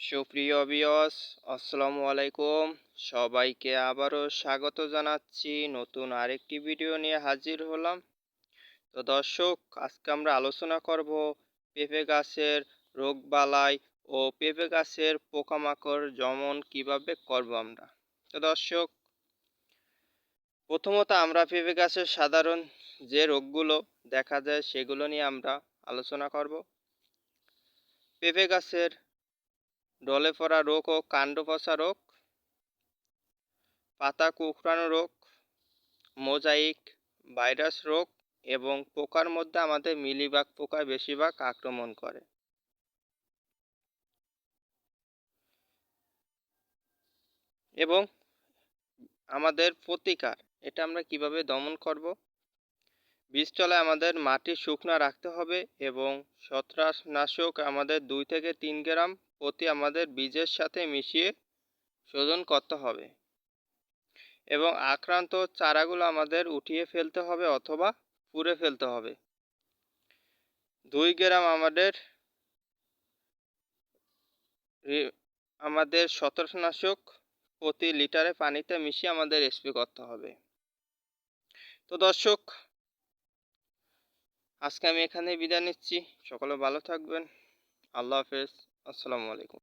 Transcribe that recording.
সুপ্রিয় বিয়স আসসালামু আলাইকুম। সবাইকে আবারও স্বাগত জানাচ্ছি। নতুন আরেকটি ভিডিও নিয়ে হাজির হলাম। তো দর্শক, আজকে আমরা আলোচনা করব পেঁপে গাছের রোগবালাই ও পেঁপে গাছের পোকামাকড় যেমন কীভাবে করব আমরা। তো দর্শক, প্রথমত আমরা পেঁপে গাছের সাধারণ যে রোগগুলো দেখা যায় সেগুলো নিয়ে আমরা আলোচনা করব। পেঁপে গাছের ডলে পড়া রোগ ও কাণ্ড পচা রোগ, পাতা কুকড়ানো রোগ, মোজাইক ভাইরাস রোগ এবং পোকার মধ্যে আমাদের মিলিবাগ পোকা বেশিরভাগ আক্রমণ করে। এবং আমাদের প্রতিকার, এটা আমরা কীভাবে দমন করব? বীজতলায় আমাদের মাটি শুকনো রাখতে হবে এবং ছত্রাকনাশক আমাদের দুই থেকে তিন গ্রাম প্রতি আমাদের বীজের সাথে মিশিয়ে শোধন করতে হবে। এবং আক্রান্ত চারাগুলো আমাদের উঠিয়ে ফেলতে হবে অথবা পুড়ে ফেলতে হবে। দুই গ্রাম আমাদের আমাদের ছত্রাকনাশক প্রতি লিটারে পানিতে মিশিয়ে আমাদের স্প্রে করতে হবে। তো দর্শক, আজকে আমি এখানে বিদায় নিচ্ছি। সকলে ভালো থাকবেন। আল্লাহ হাফেজ। আসসালামু আলাইকুম।